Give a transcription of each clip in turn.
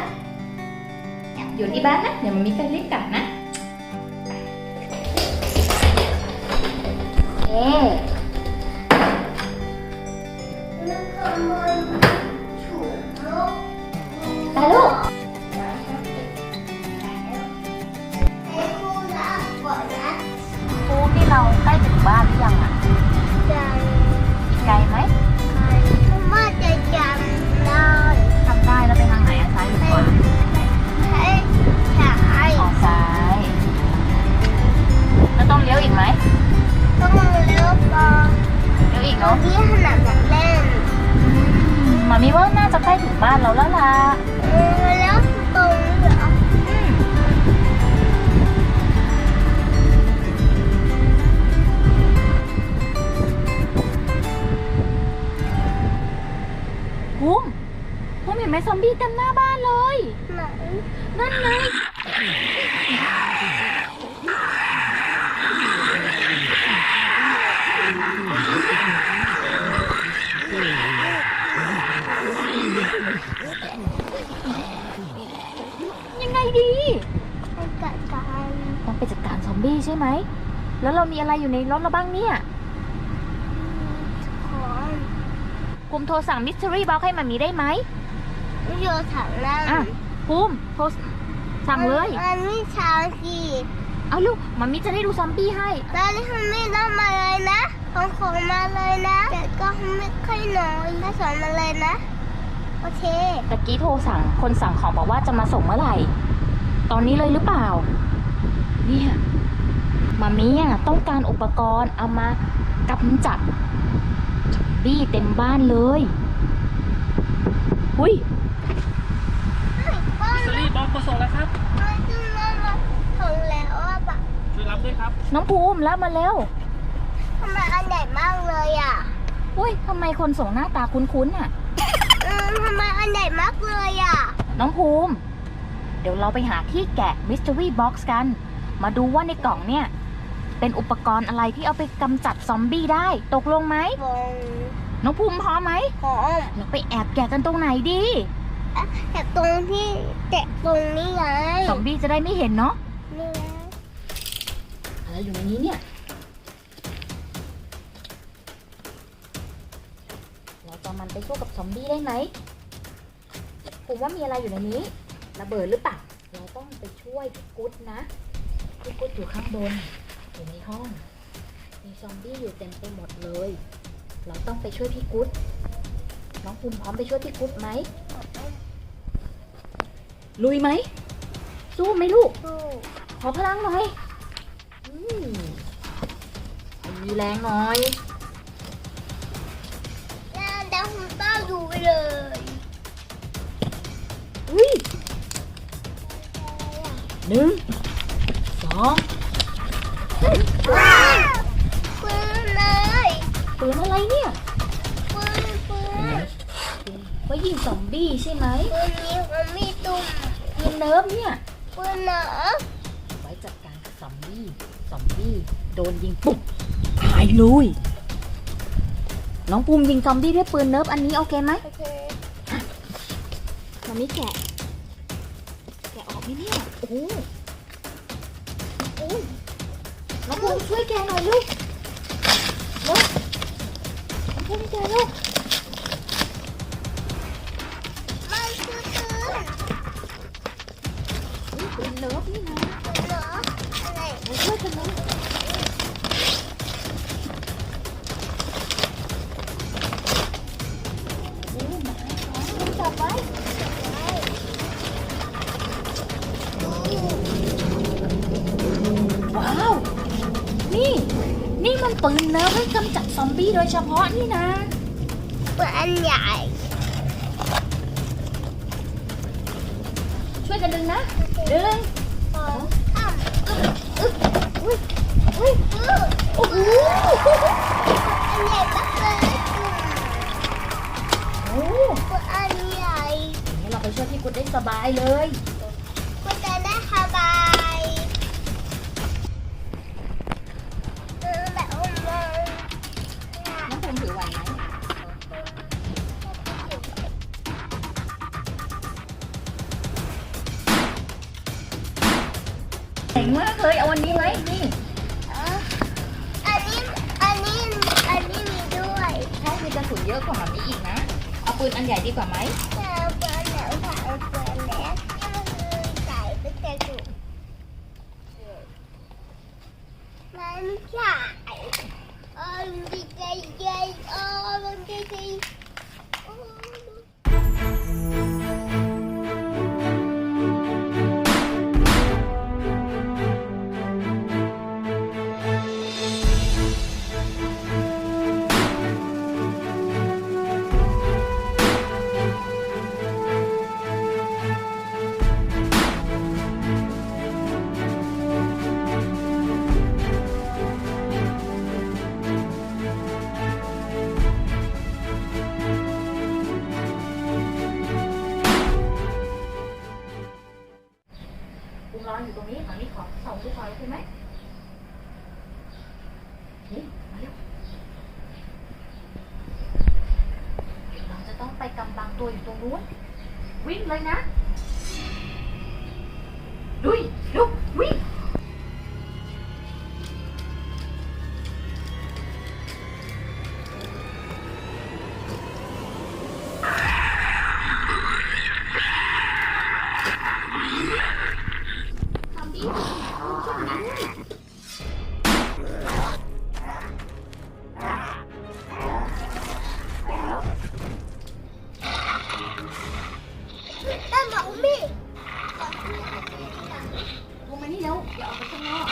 องภูมินะคะอยู่ที่บ้านนะ เดี๋ยวมามิจะรีบกลับนะเอ๊มันขโมยถุงลูกไปลูกไอ้คู่รักก่อนนะภูมินี่เราใกล้ถึงบ้านหรือยังอะจะ ที่ขนาดของเล่นมามีว่าน่าจะใกล้ถึงบ้านเราแล้วล่ะเออแล้วตรงนี้เหรอภูมิภูมิเห็นไหมซอมบี้เต็มหน้าบ้านเลย ไหน นั่นไงยังไงดี ให้กัดกัน ต้องไปจัดการซอมบี้ใช่ไหม แล้วเรามีอะไรอยู่ในรถเราบ้างเนี่ยของภูมิโทรสั่งมิสทรีบ็อกให้มามีได้ไหมโยถังนั่นอะภูมิโทรสั่งเลยมันไม่เช้าสิเอาลูกมามีจะได้ดูซอมบี้ให้ตอนนี้ทำไม่ได้มาเลยนะของของมาเลยนะ แต่ก็ไม่ค่อยน้อยถ้าสอนมาเลยนะ โอเคตะกี้โทรสั่งคนสั่งของบอกว่าจะมาส่งเมื่อไหร่ ตอนนี้เลยหรือเปล่า เนี่ย มามีอะต้องการอุปกรณ์เอามากำจัดซอมบี้เต็มบ้านเลยหุยป้อนมิสซิลี่บ็อกมาส่งแล้วครับมาจุ่มน้ำมาถึงแล้วอะปะช่วยรับด้วยครับ น้องภูมิรับมาแล้วทำไมอันใหญ่มากเลยอะอุ้ยทำไมคนส่งหน้าตาคุ้นๆอะอืมทำไมอันใหญ่มากเลยอะ น้องภูมิ เดี๋ยวเราไปหาที่แกะ Mystery Box กัน มาดูว่าในกล่องเนี่ย เป็นอุปกรณ์อะไรที่เอาไปกำจัดซอมบี้ได้ ตกลงไหมฟองน้องภูมิพร้อมไหมหอมเราไปแอบแกะกันตรงไหนดีแต่ตรงที่แตะตรงนี้ไงซอมบี้จะได้ไม่เห็นเนาะนี่ไงอะไรอยู่ในนี้เนี่ย เราจะเอามันไปสู้กับซอมบี้ได้ไหมผมว่ามีอะไรอยู่ในนี้ระเบิดหรือเปล่า เราต้องไปช่วยพี่กุ๊ดนะพี่กุ๊ดอยู่ข้างบน อยู่ในห้อง มีซอมบี้อยู่เต็มไปหมดเลย เราต้องไปช่วยพี่กุ๊ดน้องภูมิพร้อมไปช่วยพี่กุ๊ดไหม ลุยไหม สู้ไหมลูก สู้ขอพลังหน่อยอืมมีแรงหน่อยแล้วเดี๋ยวคุณป้าดูไปเลยอุ้ยหนึ่งสอง ปืนอะไรเนี่ยปืนปืนไว้ยิงซอมบี้ใช่ไหมปืนนี้มันมีตุ่มยิงเนิร์ฟเนี่ยปืนเหนอไว้จัดการกับซอมบี้ซอมบี้โดนยิงปุ๊บตายเลยน้องภูมยิงซอมบี้ด้วยปืนเนิร์ฟอันนี้โอเคไหมโอเคมันไม่แกะแกะออกไหมเนี่ยโอ้โหโอ้น้องภูมช่วยแกะหน่อยลูก น้องภูำจัดซอมบี้โดยเฉพาะนี่นะปืนอันใหญ่ ช่วยกันดึงนะ ดึงสองสามอึ๊บอึ๊บอุ้ยอุ้ยปืนโอ้โหอันใหญ่มากเลยโอ้ปืนอันใหญ่งั้นเราไปช่วยพี่กุดได้สบายเลย อันนี้ไหมนี่อ๋ออันนี้อันนี้อันนี้มีด้วยใช่มีกระสุนเยอะกว่าแบบนี้อีกนะ เอาปืนอันใหญ่ดีกว่าไหมแต่เอาเปิดแล้วค่ะเอาเปิดแล้วนี่มันคือใส่เป็นกระดูกมันใส่เออมันดี ไปกำบัง ต่หมอมีลงมานี่เร็วอย่าออกไปข้างนอก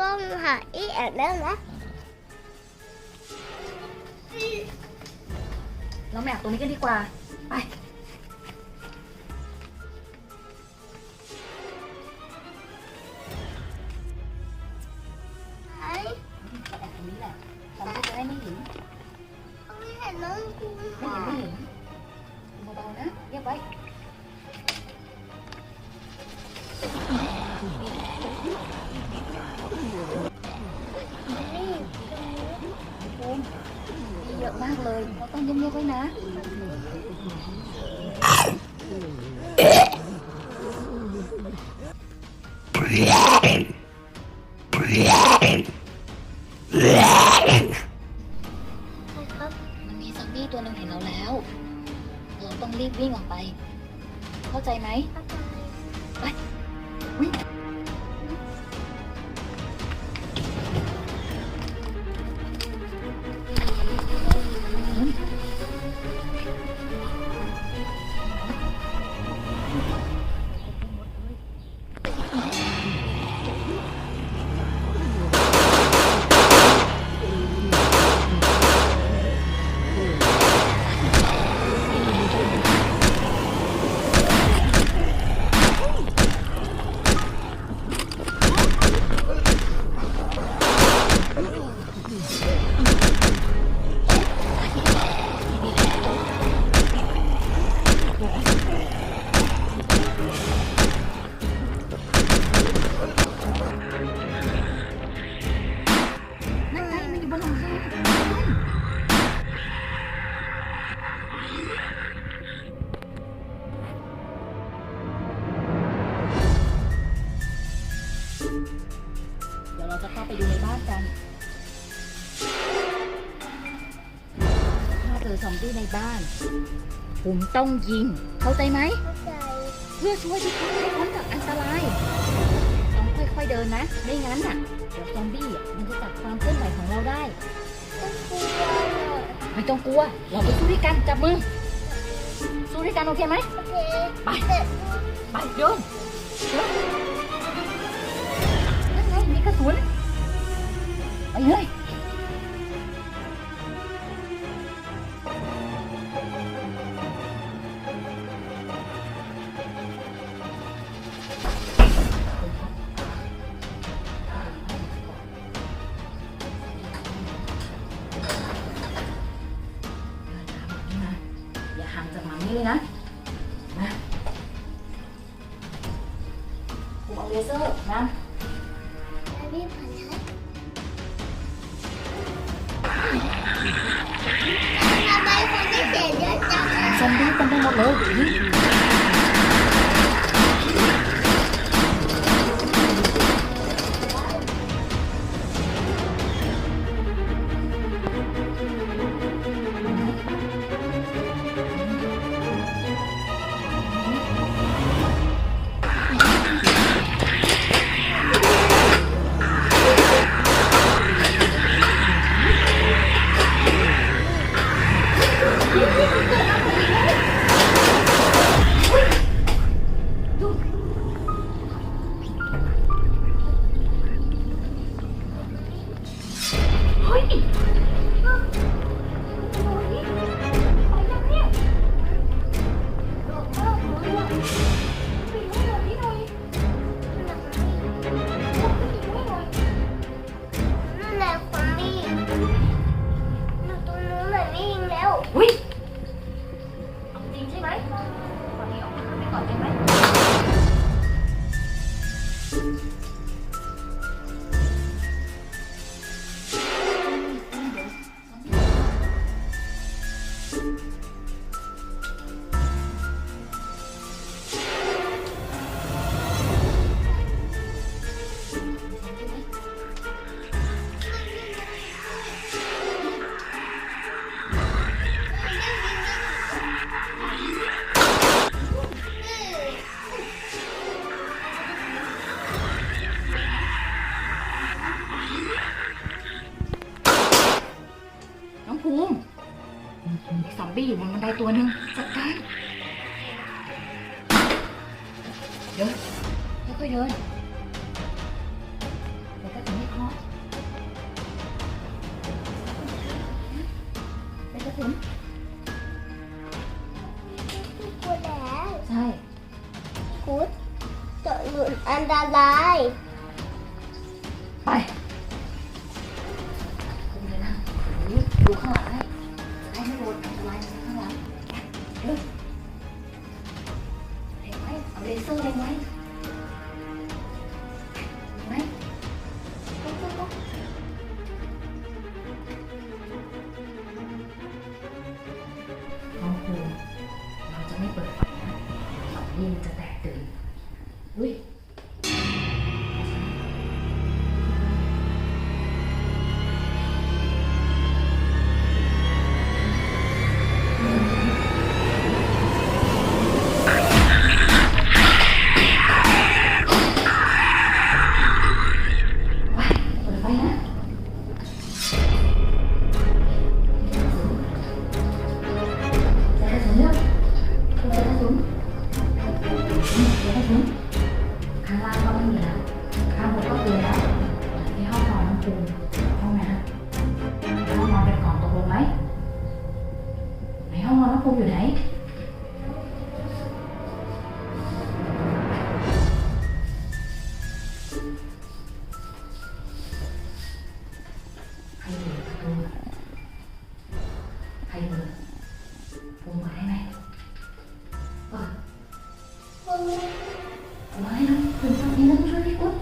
ต้องหาอีแอบแล้วนะเราแมวตรงนี้กันดีกว่า ไป อะมากเลยเราต้องเงียบๆไว้นะ ผมต้องยิง เข้าใจไหม เข้าใจ เพื่อช่วยทุกคนให้พ้นจากอันตราย ต้องค่อยๆเดินนะ ไม่งั้นอะ เดี๋ยวซอมบี้อะมันจะจับความเคลื่อนไหวของเราได้ ต้องกลัวเลยไม่ต้องกลัว เราไปสู้ด้วยกันจับมือ สู้ด้วยกันโอเคไหม โอเค ไปเสร็จไปเดินเดินนั่นไงมีกระสุน ไปเลยเลย Yeah. ผมกูแล้ว ใช่กูจะหลุดอันตราย Why not put?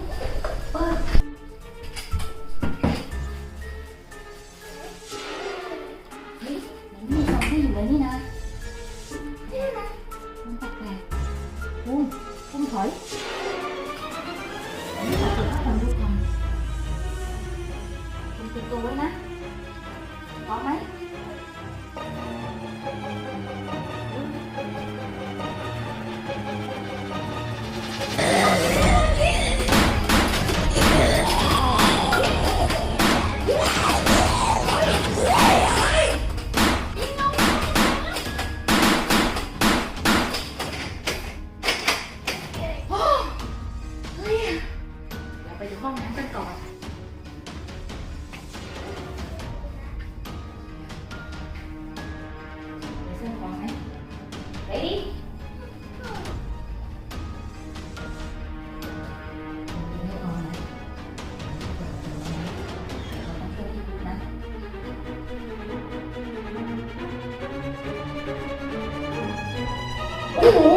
พี่หมู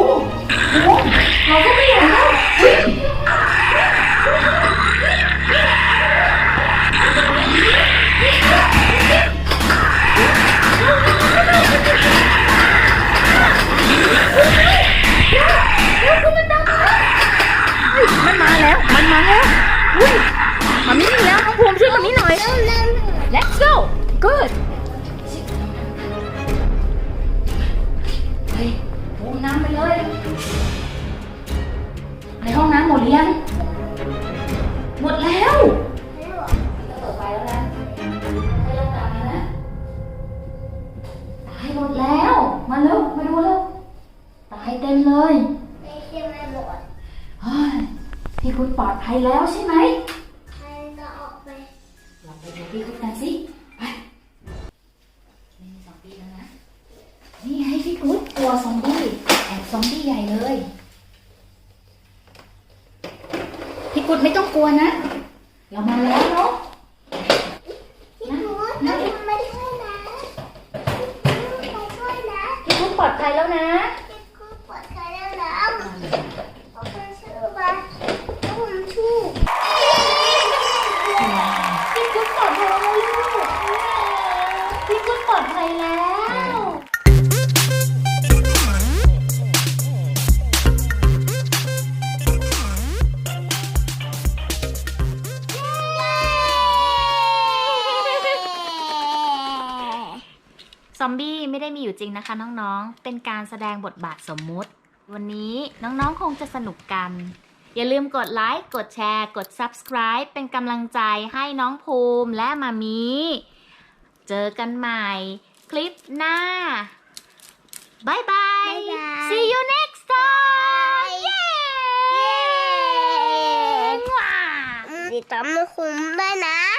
หมูเราก็ไม่เห็นแล้วมันมาแล้ว มันมาแล้วอุ้ยมามี่แล้วน้องภูมิช่วยมามีหน่อย Let's go good ห้องน้ำหมดหรือยัง หมดแล้วจะเปิดไฟแล้วนะให้เริ่มตามแล้วนะตายหมดแล้ว มาเร็วมาดูเร็วตายเต็มเลยไม่ใช่ไม่หมดเฮ้ยพี่คุณปลอดภัยแล้วใช่ไหมใครจะออกไปเราไปดูพี่คุณกันสิไปไม่มีซอมบี้แล้วนะนี่ไงพี่กุ๊ดกลัวซอมบี้แอบซอมบี้ใหญ่เลย พี่ กุ๊ดไม่ต้องกลัวนะ เรามาแล้วเนาะพี่หนูต้องไม่ช่วยนะพี่หนูไปช่วยนะพี่กุ๊ดปลอดภัยแล้วนะ อมบี้ไม่ได้มีอยู่จริงนะคะน้องๆ เป็นการแสดงบทบาทสมมุติ วันนี้น้องๆคงจะสนุกกัน อย่าลืมกดไลค์ กดแชร์ กด subscribe เป็นกำลังใจให้น้องภูมิและมามี เจอกันใหม่ คลิปหน้าบายบาย บ๊ายบาย see you next time เย้ติดตามคุณด้วยนะ